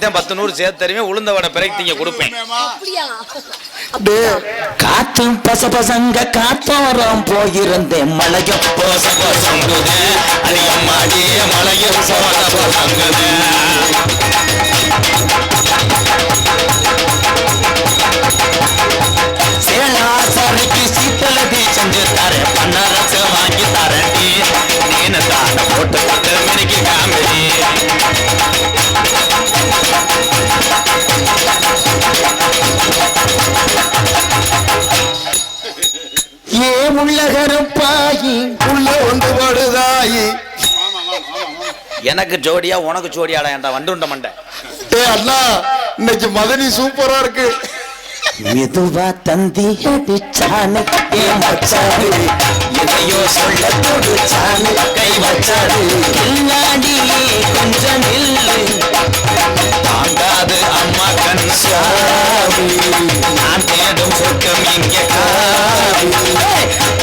பத்து நூறு சேர்த்து தருவேன் உளுந்த வடை பிறகு கொடுப்பேன். காத்தும் பச பசங்க காத்தோரம் போயிருந்தேன். மழைய போச பசங்குதே அடியம்மாடி மலையும் சோழ பசங்குது எனக்கு ஜோடியா உனக்கு ஜோடியாடா ஏன்டா வண்டுண்ட மண்டை? ஏ அண்ணா இன்னைக்கு மதனி சூப்பரா இருக்கு. மெதுவா தந்தி அடிச்சானு மச்சாரு எதையோ சொல்ல தொடுச்சானு கை வச்சாரு. கில்லாடியே கொஞ்சம் நில்லு. தாங்காது அம்மா கண் சாமி நான் தேடும் சொர்க்கம் இங்கே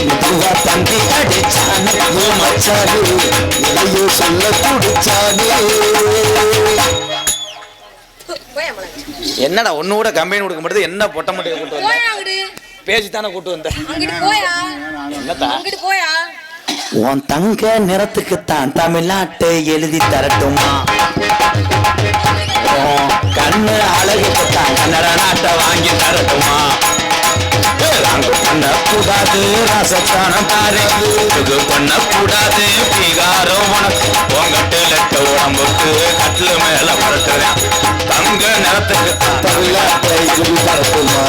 மெதுவா தந்தி அடிச்சானு மச்சாரு சொல்ல துடிச்சானு என்னடா ஒண்ணு கூட கம்பெனி கொடுக்க மாட்டேது என்ன பொட்ட மட்டையை கூட்டு வந்த? பேசி தானே கூட்டு வந்த? உன் தங்க நிறத்துக்குத்தான் தமிழ்நாட்டை எழுதி தரட்டுமா? கண்ணு அழகுக்குத்தான் கன்னட நாட்டை வாங்கி தரட்டுமா? அங்கு பண்ணக்கூடாது ரசத்தானம் பாரு. இது பண்ணக்கூடாது பீகாரம் உனக்கு. உங்கட்டு லெட்ட உடம்புக்கு கட்டில மேல படுத்துறேன். தங்க நிறத்துக்கு தமிழ்நாட்டை எழுதி தரட்டுமா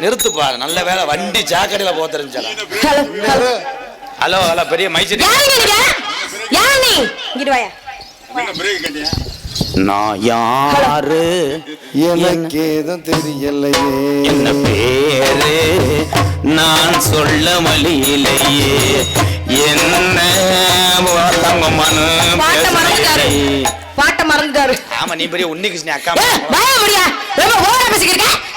நிறுத்துப்பா நல்ல வேலை வண்டி சாக்கடையில போக ஹலோ ஹலோ. பெரிய மைசூரி யார் நீ? இங்கிட்டு வாயா. நான் யாரு? எனக்கு ஏதும் தெரியலையே. என்ன பேரு? நான் சொல்ல மலியிலேயே என்ன பாட்டை மறந்துட்டாரு. பாட்டை மறந்துட்டாரு. ஆமா நீ பெரிய உன்னிகிருஷ்ணி அக்கா ஏ, வாயா முடியா ரொம்ப ஓவரா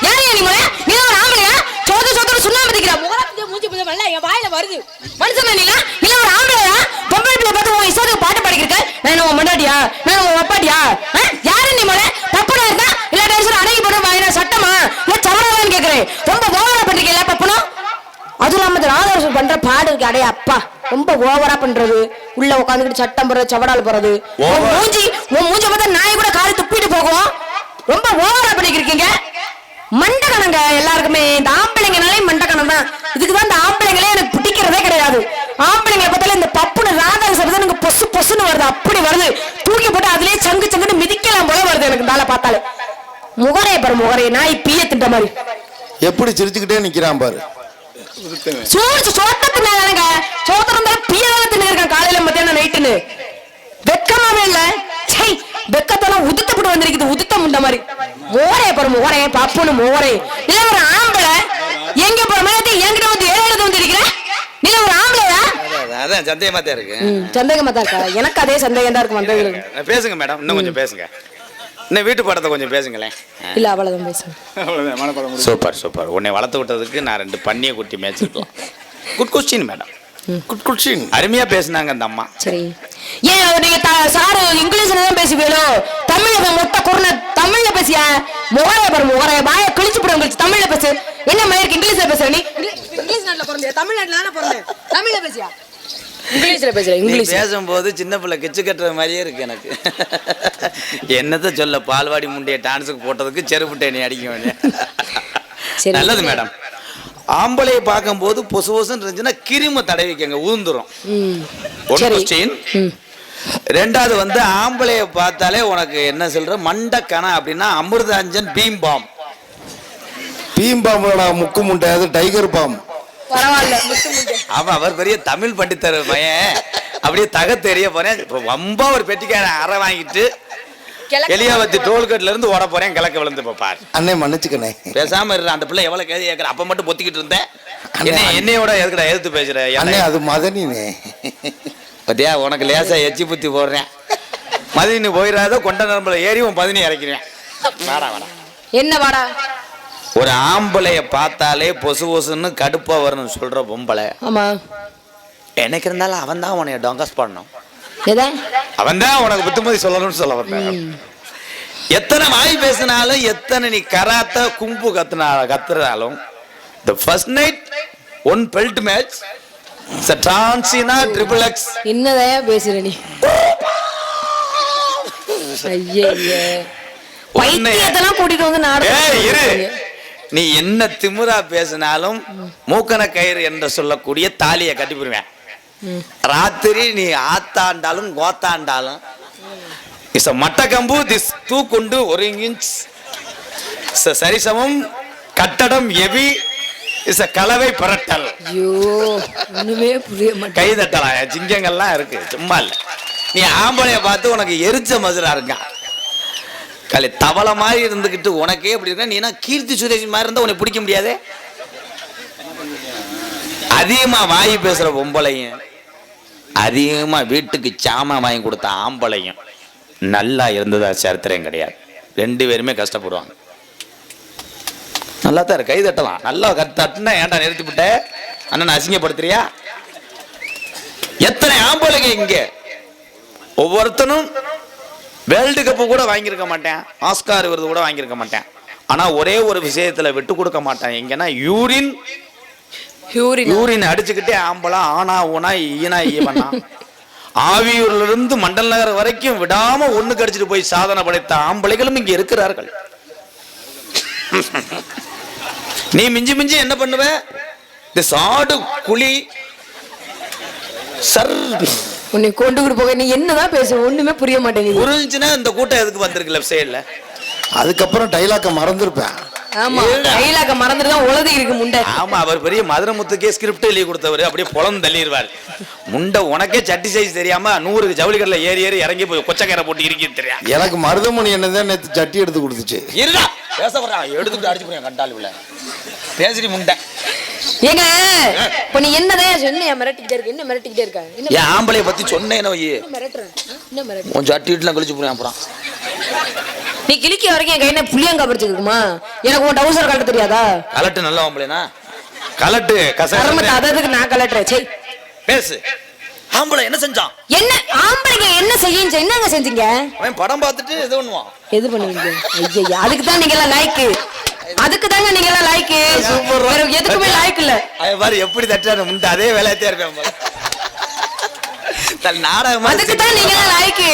யாரையா நீ முறை நீ ஒரு ஆம்பளையா? சோத்து சோத்து சுண்ணாம்பு திக்கிற. முகரத்து மூஞ்சி புது மல்ல என் வாயில வருது. மனுஷன் நீல நீ ஒரு ஆம்பளையா பொம்பளை பிள்ளை பார்த்து உன் இஷ்டத்துக்கு பாட்டு பாடிக்கிருக்க நான் என்ன உன் மண்டாட்டியா ஆ? யாரு நீ முறை பப்பனா இருந்தா? இல்ல அடங்கி போட்டு வாங்கின சட்டமா? இல்ல சவராதான்னு கேக்குறேன். ரொம்ப ஓவரா பண்றீங்கல்ல பப்பனும் அதுவும் இல்லாம ராதாகிருஷ்ணன் பண்ற பாடு இருக்கு. அடைய அப்பா ரொம்ப ஓவரா பண்றது. உள்ள உட்காந்துக்கிட்டு சட்டம் போடுறது சவடால் போறது மூஞ்சி உன் மூஞ்சி பார்த்தா நாய் கூட காரி துப்பிட்டு போகும். ரொம்ப ஓவரா பண்ணிக்கிருக்கீங்க. மண்டகணங்க எல்லாருக்குமே இந்த ஆம்பளைங்கனாலே மண்டகணம் தான். இதுக்கு தான் இந்த ஆம்பளைங்களே எனக்கு பிடிக்கிறதே கிடையாது. ஆம்பளைங்களை பார்த்தாலே இந்த பொசு பொசுன்னு வருது அப்படி வருது. தூக்கி போட்டு அதுலயே சங்கு சங்குன்னு மிதிக்கலாம் போல வருது எனக்கு மேல பார்த்தாலே. முகரே பாரு முகரே நாய் பீய திட்ட மாதிரி. எப்படி சிரிச்சுக்கிட்டே நிக்கிறான் பாரு. சோறு சோத்த தின்னாங்க சோத்த இருந்தாலும் பியதான தின்னு காலையில மத்தியானம் நைட்டுன்னு. வெக்கமாவே இல்ல. சை வெக்கத்தெல்லாம் உதுத்தப்பட்டு வந்திருக்குது உதுத்த முண்ட மாதிரி. மோரே பாரு மோரே பாப்புன்னு மோரே இல்ல ஒரு ஆம்பளை எங்க போற மாதிரி என்கிட்ட வந்து ஏழு வந்து இருக்கிற நீ ஒரு ஆம்பளையா அதான் சந்தேகமா தான் இருக்கு. சந்தேகமா தான் இருக்கா? எனக்கு அதே சந்தேகம் தான் இருக்கு பேசுங்க மேடம். இன்னும் கொஞ்சம் பேசுங்க. இன்னும் வீட்டு படத்தை கொஞ்சம் பேசுங்களேன். இல்ல அவ்வளவுதான் பேசுங்க. Super super. உன்னை வளர்த்து விட்டதுக்கு நான் ரெண்டு பண்ணியை குட்டி மேய்ச்சிருக்கலாம் good question madam good question அருமையா பேசுனாங்க அந்த அம்மா. சரி. ஏன் நீங்க சாரு இங்கிலீஷ்ல தான் பேசுவீங்களோ? தமிழ்ல மொத்த குருண தமிழ்ல பேசியா? முகரைய பாரு முகரைய. வாய கிழிச்சு போடு உங்களுக்கு தமிழ்ல பேசு. என்ன மயிருக்கு இங்கிலீஷ்ல பேசுற நீ? இங்கிலீஷ் நாட்டுல பிறந்தே. தமிழ்நாட்டுல தானே பிறந்தேன் தமிழ்ல பேசியா? இங்கிலீஷ்ல பேசுற நீ இங்கிலீஷ். பேசும்போது சின்ன பிள்ளை கிச்சு கட்டுற மாதிரியே இருக்கு எனக்கு. என்னத்த சொல்ல பால்வாடி முண்டைய டான்ஸுக்கு போட்டதுக்கு செருப்புட்டே நீ அடிக்க வேண்டிய. சரி. நல்லது மேடம். ஆம்பளையை பார்க்கும்போது பொசு பொசுன்னு இருந்துச்சுன்னா கிரும தடவிக்கங்க ஊந்துரும் ஒன். கொஸ்டின் ரெண்டாவது வந்து ஆம்பளைய பார்த்தாலே உனக்கு என்ன சொல்ற? மண்டக்கணா அப்படின்னா அமிர்தாஞ்சன் பீம் பாம் பீம் பாம்போட முக்கு முண்டை அது டைகர் பாம். பரவாயில்ல. ஆமா அவர் பெரிய தமிழ் பண்டித்தர் பையன். அப்படியே தக தெரிய போறேன். ரொம்ப ஒரு பெட்டிக்கார அறை வாங்கிட்டு எலியாவத்தி டோல்கேட்ல இருந்து ஓட போறேன் கிழக்க விழுந்து பாரு. அண்ணே மன்னிச்சுக்கண்ணே. பேசாம இரு அந்த பிள்ளை எவ்வளவு கேள்வி கேட்கற அப்ப மட்டும் பொத்திக்கிட்டு இருந்தேன். என்னையோட எதுக்குடா எதிர்த்து பேசுற? அண்ணே என்ன அது மதனினே. பத்தியா உனக்கு லேசா எச்சி புத்தி போடுறேன். மதினி போயிடாத கொண்ட நரம்புல ஏறி உன் பதினி இறக்கிறேன் வேடா வேடா. என்ன வாடா? ஒரு ஆம்பளைய பார்த்தாலே பொசு பொசுன்னு கடுப்பா வரணும் சொல்ற பொம்பளை. ஆமா. எனக்கு இருந்தாலும் அவன் தான் உனைய டொங்கஸ் பண்ணணும். எதை? அவன் தான் உனக்கு புத்துமதி சொல்லணும்னு சொல்ல வந்தேன் எத்தனை வாய் பேசினாலும் எத்தனை நீ கராத்த கும்பு கத்துனா கத்துறாலும் the first night one belt match டான்சினா triple X என்னதையா பேசுற நீ? ஐயே பைத்தியத்தெல்லாம் கூட்டிட்டு வந்து ஏய் இரு. நீ என்ன திமிரா பேசினாலும் மூக்கன கயிறு என்று சொல்லக்கூடிய தாலியை கட்டிப்பிடுவேன். ராத்திரி நீ ஆத்தாண்டாலும் கோத்தாண்டாலும் இஸ் மட்டக்கம்பு திஸ் தூக்குண்டு ஒரு இன்ச். சரிசமம் கட்டடம் எவி இஸ் கலவை பரட்டல். ஐயோ ஒண்ணுமே புரிய மாட்டேன் கை தட்டலாம் சிங்கங்கள்லாம் இருக்கு சும்மா இல்ல. நீ ஆம்பளைய பார்த்து உனக்கு எரிச்ச மதுரா இருக்கான் களி தவளை மாதிரி இருந்துகிட்டு உனக்கே அப்படி இருக்கா நீனா கீர்த்தி சுரேஷ் மாதிரி இருந்தா உனக்கு பிடிக்க முடியாதே? அதிகமா வாய் பேசுற பொம்பளையும் அதிகமா வீட்டுக்கு சாமான் வாங்கி கொடுத்த ஆம்பளையும் நல்லா இருந்ததா சரித்திரம் கிடையாது. ரெண்டு பேருமே கஷ்டப்படுவாங்க. நல்லா தான் கை தட்டலாம். நல்லா தட்டுனா ஏன்டா நிறுத்தி விட்ட? அண்ணன் அசிங்கப்படுத்துறியா? எத்தனை ஆம்பளைங்க இங்க? ஒவ்வொருத்தனும் வேர்ல்டு கப்பு கூட வாங்கியிருக்க மாட்டேன். ஆஸ்கார் விருது கூட வாங்கியிருக்க மாட்டேன். ஆனா ஒரே ஒரு விஷயத்துல விட்டு கொடுக்க மாட்டேன். எங்கன்னா யூரின் ஹியூரின்? யூரின் அடிச்சுக்கிட்டே ஆம்பளா ஆனா ஊனா ஈனா ஈவனா. ஆவியூர்ல இருந்து மண்டல் நகர் வரைக்கும் விடாம ஒண்ணு கடிச்சிட்டு போய் சாதனை படைத்த ஆம்பளைகளும் இங்க இருக்கிறார்கள். நீ மிஞ்சி மிஞ்சி என்ன பண்ணுவ? இந்த சாடு குழி சர் உன்னை கொண்டு போக நீ என்னதான் பேச ஒண்ணுமே புரிய மாட்டேங்குது. புரிஞ்சுன்னா இந்த கூட்டம் எதுக்கு வந்திருக்கு லெஃப்ட் சைடில் அதுக்கப்புறம் டைலாக்க மறந்துருப்பேன். ஆமா. கையிலாக்க மறந்துட்டு உலதி இருக்கு முண்டை. ஆமா அவர் பெரிய மதுரமுத்துக்கே ஸ்கிரிப்ட் எழுதி கொடுத்தவர். அப்படியே புலம் தள்ளிடுவார். முண்டை உனக்கே சட்டி சைஸ் தெரியாம நூறுக்கு ஜவுளி கடையில் ஏறி ஏறி இறங்கி போய் கொச்சக்கரை போட்டு இருக்கி தெரியா? எனக்கு மருதமணி என்னதான் சட்டி எடுத்து கொடுத்துச்சு. இருடா பேச எடுத்துட்டு அடிச்சு போய் கண்டால் உள்ள. பேசிட்டு முண்டை. ஏங்க இப்ப நீ என்னதான் சொன்ன மிரட்டிக்கிட்டே இருக்க என்ன மிரட்டிக்கிட்டே இருக்க? என் ஆம்பளைய பத்தி சொன்னேன்னு வை என்ன மிரட்டுற? ஆ? என்ன மிரட்டுற? கொஞ்சம் அட்டி வீட்டுலாம் கழிச்சு போறேன் அப்புறம். நீ கிழிக்க வரைக்கும் என் கையில புளியங்கா படிச்சிருக்குமா எனக்கு உன் டவுசர் கட்ட தெரியாதா? கலட்டு நல்ல ஆம்பளைனா கலட்டு கரமத்தை அததுக்கு நான் கலட்டுறேன். சரி. பேசு. ஆம்பளை என்ன செஞ்சான்? என்ன? ஆம்பளைங்க என்ன செய்யும் என்னங்க செஞ்சீங்க? அவன் படம் பார்த்துட்டு இது பண்ணுவான். எது பண்ணுவீங்க? ஐயா அதுக்கு தான் நீங்க எல்லாம் லாய்க்கு அதுக்கு தாங்க நீங்க எல்லாம் லாய்க்கு வேற எதுக்குமே லாய்க்கு இல்ல. பாரு எப்படி தட்டாரு முண்டை அதே வேலையத்தே இருப்பேன் போல. தன் நாடகமா அதுக்கு தான் நீங்க எல்லாம் லாய்க்கு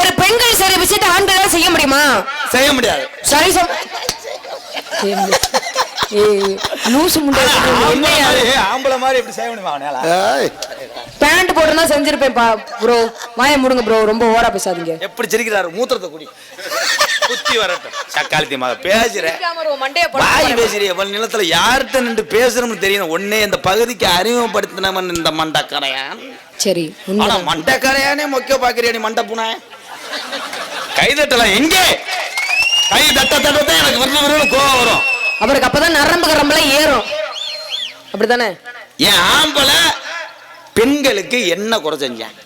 ஒரு பெண்கள் செய்யற விஷயத்தை ஆண்களால செய்ய முடியுமா? செய்ய முடியாது. சரி லூசு முண்டை ஆம்பளை மாதிரி எப்படி செய்ய முடியுமா அவனால? ஏய், பேண்ட் போட்டுனா செஞ்சிருப்பேன் பா ப்ரோ வாய முடுங்க ப்ரோ ரொம்ப ஓவரா பேசாதீங்க. எப்படி சிரிக்கிறாரு? மூத்திரத்தை குடி. குத்தி வரட்டும். சக்காலத்தி மக பேசுறேன். மண்டைய வாய் பேசுறிய இவள் நிலத்துல யார்கிட்ட நின்று பேசுறோம்னு தெரியணும். ஒன்னே இந்த பகுதிக்கு அறிமுகப்படுத்தினவன் இந்த மண்டக்கரையான். சரி ஆனா. மண்டக்கரையானே மொக்க பாக்குறியா நீ மண்டை பூனை? கை தட்டலாம் எங்கே கை தட்ட தட்டத்தான் எனக்கு விரும்ப விரும்ப கோவம் வரும். அவருக்கு அப்பதான் நரம்பு கரம்பெல்லாம் ஏறும். அப்படிதானே என் ஆம்பளை பெண்களுக்கு என்ன குறை செஞ்சான்?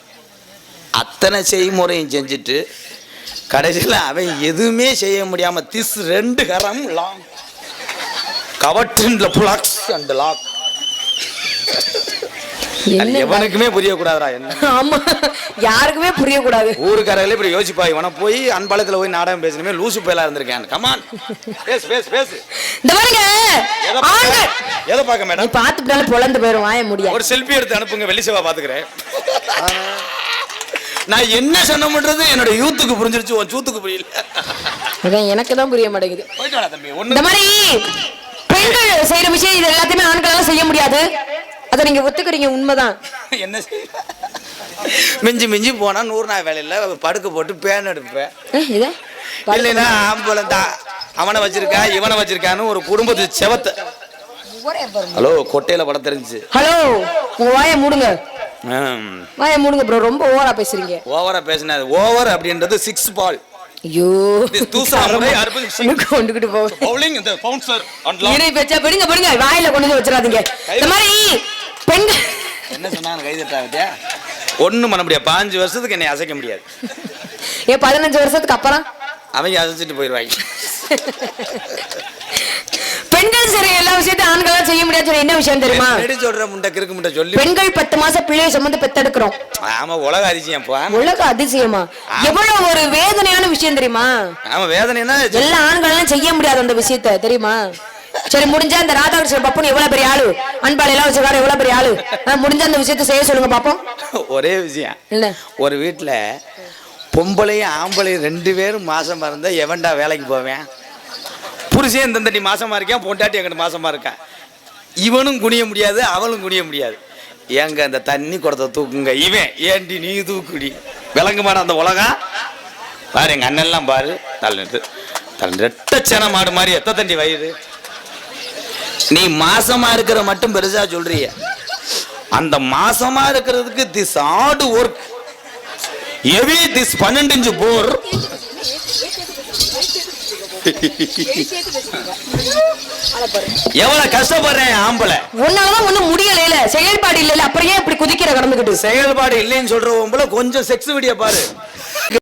அத்தனை செய்முறையும் செஞ்சுட்டு கடைசியில் அவன் எதுவுமே செய்ய முடியாம திஸ் ரெண்டு கரம் லாங் கவற்றின்ல புலாக்ஸ் அண்ட் லாக் எவனுக்குமே புரியக்கூடாதுடா என்ன? ஆமா. யாருக்குமே புரியக்கூடாது. ஊருக்காரங்களே இப்படி யோசிப்பா இவனை போய் அன்பாலத்தில் போய் நாடகம் பேசணுமே லூசு பயலா இருந்திருக்கேன். கமான் பேசு பேசு பேசு. இந்த பாருங்க. எதை பார்க்க மேடம் பார்த்துட்டாலும் பொழந்து போயிரும் வாய முடியாது ஒரு செல்ஃபி எடுத்து அனுப்புங்க வெள்ளி செவ்வா பாத்துக்கிறேன். நான் என்ன சொன்னமுன்றது என்னோட யூத்துக்கு புரிஞ்சிருச்சு உன் சூத்துக்கு புரியல. எனக்கு தான் புரிய மாட்டேங்குது. இந்த மாதிரி பெண்கள் செய்யற விஷயம் இது எல்லாத்தையுமே ஆண்களால செய்ய முடியாது. அதை நீங்க ஒத்துக்கிறீங்க உண்மைதான். என்ன மிஞ்சி மிஞ்சி போனா நூறு நாள் வேலையில படுக்க போட்டு பேன் எடுப்பேன். இல்லைன்னா ஆம்பளை தான் அவனை வச்சிருக்கா இவனை வச்சிருக்கான்னு ஒரு குடும்பத்து செவத்தை. ஹலோ கொட்டையில படம் தெரிஞ்சு ஹலோ உங்க வாய மூடுங்க. வாய மூடுங்க ப்ரோ ரொம்ப ஓவரா பேசுறீங்க. ஓவரா பேசினது ஓவர் அப்படின்றது சிக்ஸ் பால் ஐயோ. கொண்டுகிட்டு போ பவுலிங் இந்த பவுன்சர் இறை பேச்சா பிடிங்க பிடிங்க. வாயில கொண்டு வந்து வச்சிடாதீங்க. இந்த மாதிரி பெண்கள் என்ன சொன்னாங்க கை தட்டாவிட்டியா ஒண்ணும் பண்ண முடியாது. பாஞ்சு வருஷத்துக்கு என்னை அசைக்க முடியாது. ஏன் பதினஞ்சு வருஷத்துக்கு அப்புறம்? அவங்க அசைச்சிட்டு போயிடுவாங்க பெண்கள் செய்யற எல்லா விஷயத்தையும் ஆண்களால் செய்ய முடியாது சொல்ற என்ன விஷயம் தெரியுமா? என்னடி சொல்ற முண்டை கிறுக்கு முண்டை சொல்லி பெண்கள் பத்து மாசம் பிள்ளையை சுமந்து பெத்தெடுக்கிறோம். ஆமா உலக அதிசயம் போ. உலக அதிசயமா? எவ்வளவு ஒரு வேதனையான விஷயம் தெரியுமா? ஆமா வேதனைன்னா எல்லா ஆண்களாலும் செய்ய முடியாது அந்த விஷயத்த தெரியுமா? சரி முடிஞ்சா இந்த ராதாகிருஷ்ணன் பப்பன் எவ்வளவு பெரிய ஆளு. அன்பாள் எல்லாம் வச்சுக்காரு எவ்வளவு பெரிய ஆளு. முடிஞ்சா அந்த விஷயத்த செய்ய சொல்லுங்க பாப்போம் ஒரே விஷயம். இல்ல ஒரு வீட்டுல பொம்பளையும் ஆம்பளையும் ரெண்டு பேரும் மாசமா இருந்தா எவன்டா வேலைக்கு போவேன்? புருஷன் இந்த நீ மாசமா இருக்கான் பொண்டாட்டி எங்கிட்ட மாசமா இருக்கான் இவனும் குனிய முடியாது அவளும் குனிய முடியாது. ஏங்க அந்த தண்ணி குடத்தை தூக்குங்க. இவன் ஏண்டி நீ தூக்குடி? விளங்குமான அந்த உலகம் பாரு எங்க அண்ணன்லாம் பாரு. தள்ள ரெட்டச்சன மாடு மாதிரி எத்த தண்டி வயிறு? நீ மாசமா இருக்கிற மட்டும் பெருசா சொல்றிய. அந்த மாசமா இருக்கிறதுக்கு திஸ் ஆடு ஒர்க் எவி திஸ் பன்னெண்டு இன்ச்சு போர் எவ்வளவு கஷ்டப்படுறேன் ஆம்பளை. உன்னாலதான் ஒண்ணும் முடியல செயல்பாடு இல்ல அப்புறம் ஏன் இப்படி குதிக்கிற கடந்துகிட்டு? செயல்பாடு இல்லைன்னு சொல்றவன் போல கொஞ்சம் செக்ஸ் வீடியோ பாரு.